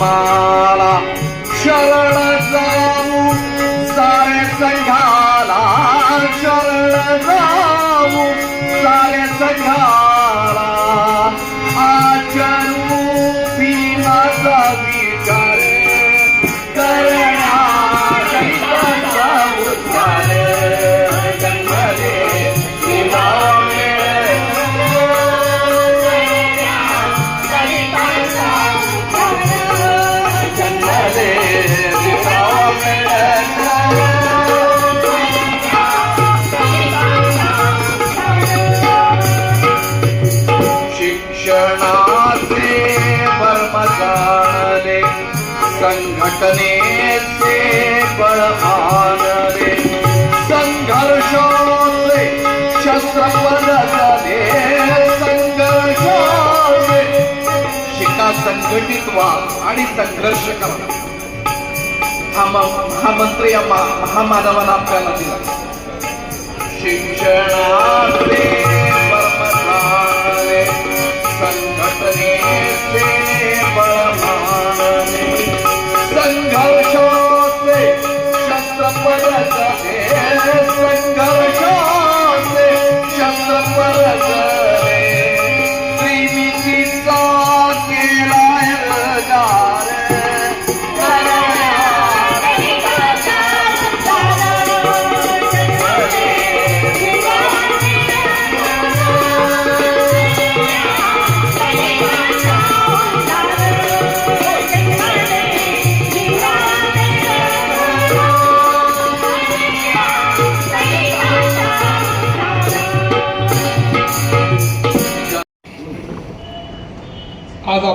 माला शरण जाऊ सारे संघाला शरण जाऊ सारे संघाला. संघटनेचे बळहान रे. संघर्षाचे शस्त्र पदकले संघर्षाचे शिका संघटित व्हा आणि संघर्ष करा. हा म- हा मंत्र महामानवानं आपल्याला दिला. शिक्षणाचे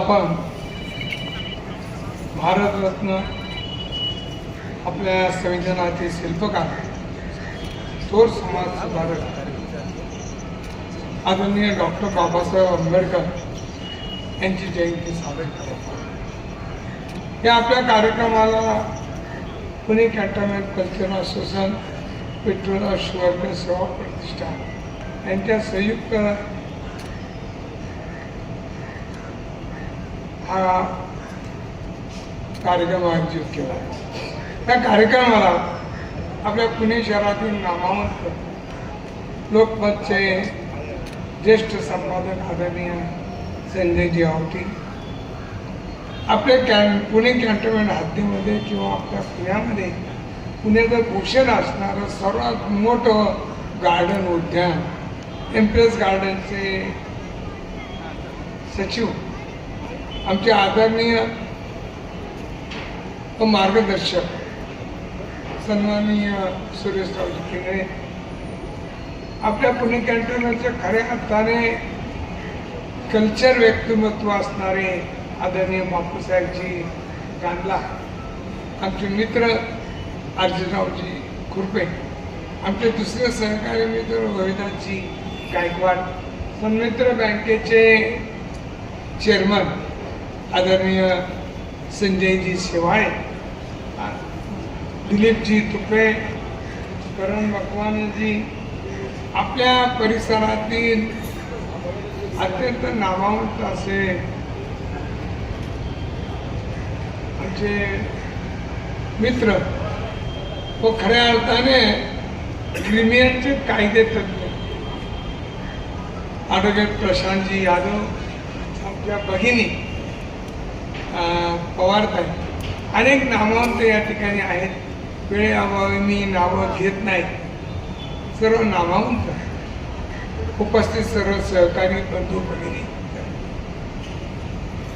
आपण भारतरत्न आपल्या संविधानाचे शिल्पकार थोर समाज सुधारक आदरणीय डॉक्टर बाबासाहेब आंबेडकर यांची जयंती साजरी करत या आपल्या कार्यक्रमाला पुणे कॅन्टोन्मेंट कल्चरल असोसिएशन पेट्रोल शुअर सेवा प्रतिष्ठान यांच्या संयुक्त हा कार्यक्रम आयोजित केला. त्या कार्यक्रमाला आपल्या पुणे शहरातील नामावंत लोकमतचे ज्येष्ठ संपादक आदरणीय संजयजी आवटी आपल्या कॅन पुणे कॅन्टोन्मेंट हद्दीमध्ये किंवा आपल्या पुण्यामध्ये पुण्याचं भूषण असणारं सर्वात मोठं गार्डन उद्यान एम्प्रेस गार्डनचे सचिव आमचे आदरणीय व मार्गदर्शक सन्माननीय सुरेशरावजी केंद्रे आपल्या पुणे कॅन्टोनच्या खऱ्या अर्थाने कल्चर व्यक्तिमत्व असणारे आदरणीय बापूसाहेबजी गांधला आमचे मित्र अर्जुनरावजी खुर्पे आमचे दुसरे सहकारी मित्र रोहिदासजी गायकवाड सन्मित्र बँकेचे चेअरमन आदरणीय संजयजी शेवाळे दिलीपजी तुपे करण मकवानजी आपल्या परिसरातील अत्यंत नामावंत असे आमचे मित्र व खऱ्या अर्थाने क्रिमियनचे कायदे तज्ज्ञ ॲडव्होकेट प्रशांतजी यादव आपल्या भगिनी अं, पवारताई. अनेक नामवंत या ठिकाणी आहेत. वेळेअभावी मी नावं घेत नाही सर्व नामावंत उपस्थित सर्व सहकारी बंधू भगिनी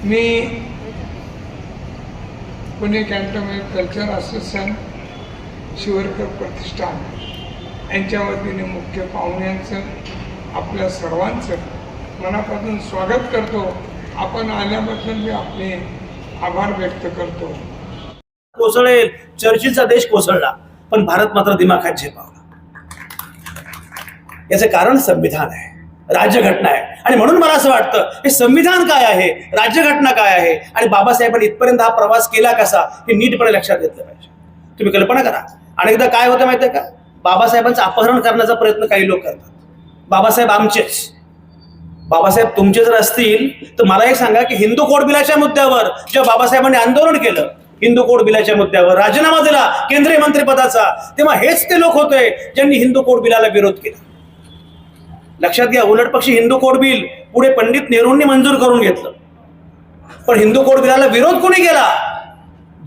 मी Pune cantonment culture association Shivarkar प्रतिष्ठान यांच्या वतीने मुख्य पाहुण्यांचं आपल्या सर्वांचं मनापासून स्वागत करतो. आपण आल्याबद्दल मी आपले आभार व्यक्त करतो. कोसळेल. चर्चेचा देश कोसळला पण भारत मात्र दिमाखात झेपावला. याचं कारण संविधान आहे राज्यघटना आहे. आणि म्हणून मला असं वाटतं हे संविधान काय आहे? राज्यघटना काय आहे? आणि बाबासाहेबांनी इथपर्यंत हा प्रवास केला कसा? हे नीटपणे लक्षात घेतलं पाहिजे. तुम्ही कल्पना करा. अनेकदा काय होतं माहितीये का? बाबासाहेबांचं अपहरण करण्याचा प्रयत्न काही लोक करतात. बाबासाहेब आमचेच. बाबासाहेब तुमचे जर असतील तर मला हे सांगा की हिंदू कोड बिलाच्या मुद्द्यावर जेव्हा बाबासाहेबांनी आंदोलन केलं हिंदू कोड बिलाच्या मुद्द्यावर राजीनामा दिला केंद्रीय मंत्रिपदाचा तेव्हा हेच ते लोक होते ज्यांनी हिंदू कोड बिलाला विरोध केला. लक्षात घ्या उलट पक्षी हिंदू कोड बिल पुढे पंडित नेहरूंनी मंजूर करून घेतलं. पण हिंदू कोड बिलाला विरोध कोणी केला?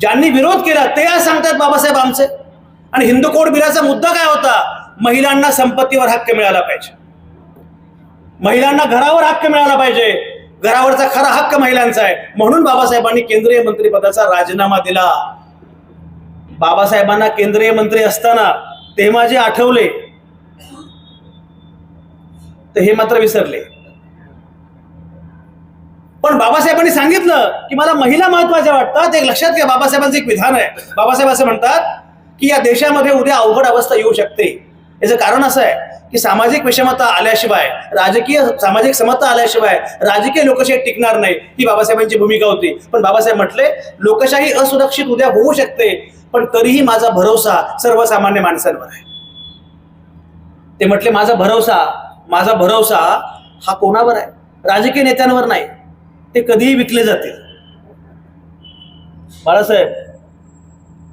ज्यांनी विरोध केला ते आज सांगतात बाबासाहेब आमचे. आणि हिंदू कोड बिलाचा मुद्दा काय होता? महिलांना संपत्तीवर हक्क मिळाला पाहिजे. महिलांना घरावर हक्क मिळाला पाहिजे. घरावरचा खरा हक्क महिलांचा आहे. म्हणून बाबासाहेबांनी केंद्रीय मंत्रीपदाचा राजीनामा दिला. बाबासाहेबांना केंद्रीय मंत्री असताना तेव्हा जे आठवले तर हे मात्र विसरले. पण बाबासाहेबांनी सांगितलं की मला महिला महत्त्वाच्या वाटतात. एक लक्षात घ्या बाबासाहेबांचं एक विधान आहे. बाबासाहेब असं म्हणतात की या देशामध्ये उद्या अवघड अवस्था येऊ शकते. याचं कारण असं आहे की सामाजिक विषमता आल्याशिवाय राजकीय सामाजिक समता आल्याशिवाय राजकीय लोकशाही टिकणार नाही ही बाबासाहेबांची भूमिका होती. पण बाबासाहेब म्हटले लोकशाही असुरक्षित उद्या होऊ शकते पण तरीही माझा भरोसा सर्वसामान्य माणसांवर आहे. ते म्हटले माझा भरोसा माझा भरोसा हा कोणावर आहे? राजकीय नेत्यांवर नाही. ते कधीही विकले जातील. बाळासाहेब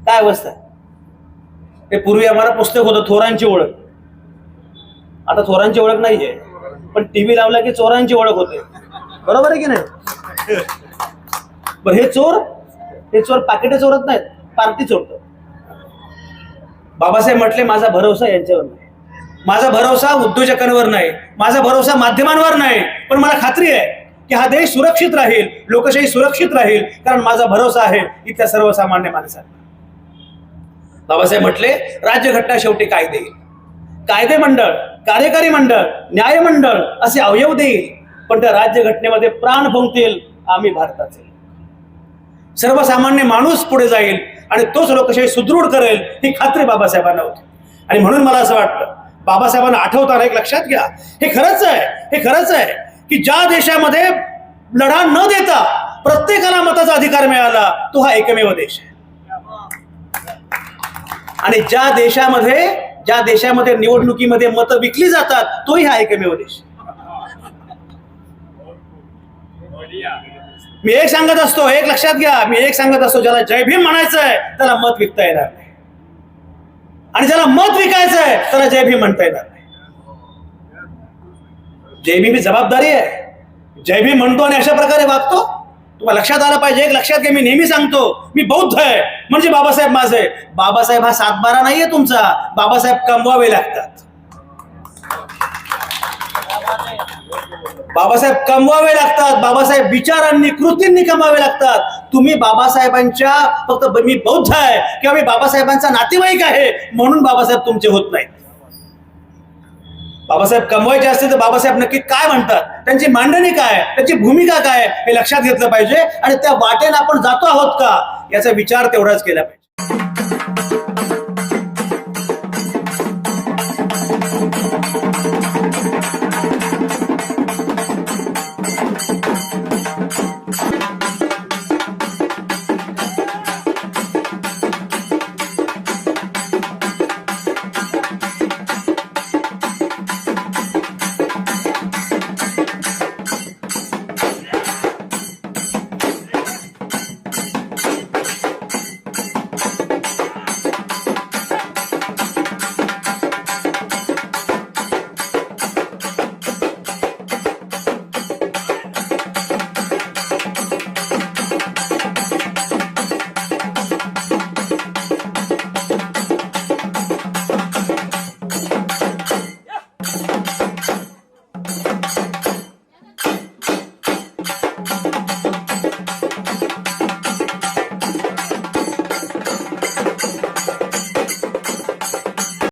काय अवस्था आहे? ते पूर्वी आम्हाला पुस्तक होतं थोरांची ओळख. आता थोरांची ओळख नाहीये. पण टीव्ही लावला की चोरांची ओळख होते. बरोबर आहे की नाही? पण हे चोर हे चोर पाकिटे चोरत नाहीत पार्टी चोरत. बाबासाहेब म्हटले माझा भरोसा यांच्यावर नाही. माझा भरोसा उद्योजकांवर नाही. माझा भरोसा माध्यमांवर नाही. पण मला खात्री आहे की हा देश सुरक्षित राहील लोकशाही सुरक्षित राहील कारण माझा भरोसा आहे इथल्या सर्वसामान्य माणसांना बाबासाहेब म्हटले राज्यघटना शेवटी कायदे. येईल कायदे मंडळ कार्यकारी मंडळ न्यायमंडळ असे अवयव देईल पण त्या राज्यघटनेमध्ये प्राण फुंकतील आम्ही भारताचे. सर्वसामान्य माणूस पुढे जाईल आणि तोच लोकशाही सुदृढ करेल ही खात्री बाबासाहेबांना होती. आणि म्हणून मला असं वाटतं बाबासाहेबांना आठवताना एक लक्षात घ्या हे खरंच आहे हे खरंच आहे की ज्या देशामध्ये लढा न देता प्रत्येकाला मताचा अधिकार मिळाला तो हा एकमेव देश आहे. आणि ज्या देशामध्ये ज्या देशामध्ये निवडणुकीमध्ये मतं विकली जातात तोही हा एकमेव देश. मी एक सांगत असतो एक लक्षात घ्या मी एक सांगत असतो ज्याला जय भीम म्हणायचं आहे त्याला मत विकता येणार नाही. आणि ज्याला मत विकायचं आहे त्याला जय भीम म्हणता येणार नाही. जय भीम ही जबाबदारी आहे. जय भीम म्हणतो आणि अशा प्रकारे वागतो. तुम्हाला लक्षात आलं पाहिजे एक लक्षात घ्या मी नेहमी सांगतो मी बौद्ध आहे म्हणजे बाबासाहेब माझे. बाबासाहेब हा सातबारा नाहीये तुमचा बाबासाहेब कमवावे लागतात. बाबासाहेब कमवावे लागतात बाबासाहेब विचारांनी कृतींनी कमावे लागतात. तुम्ही बाबासाहेबांच्या फक्त मी बौद्ध आहे किंवा मी बाबासाहेबांचा नातेवाईक आहे म्हणून बाबासाहेब तुमचे होत नाहीत. बाबासाहेब कमवायचे असतील तर बाबासाहेब नक्की काय म्हणतात? त्यांची मांडणी काय त्यांची भूमिका काय हे लक्षात घेतलं पाहिजे. आणि त्या वाटेने आपण जातो आहोत का? याचा विचार तेवढाच केला पाहिजे.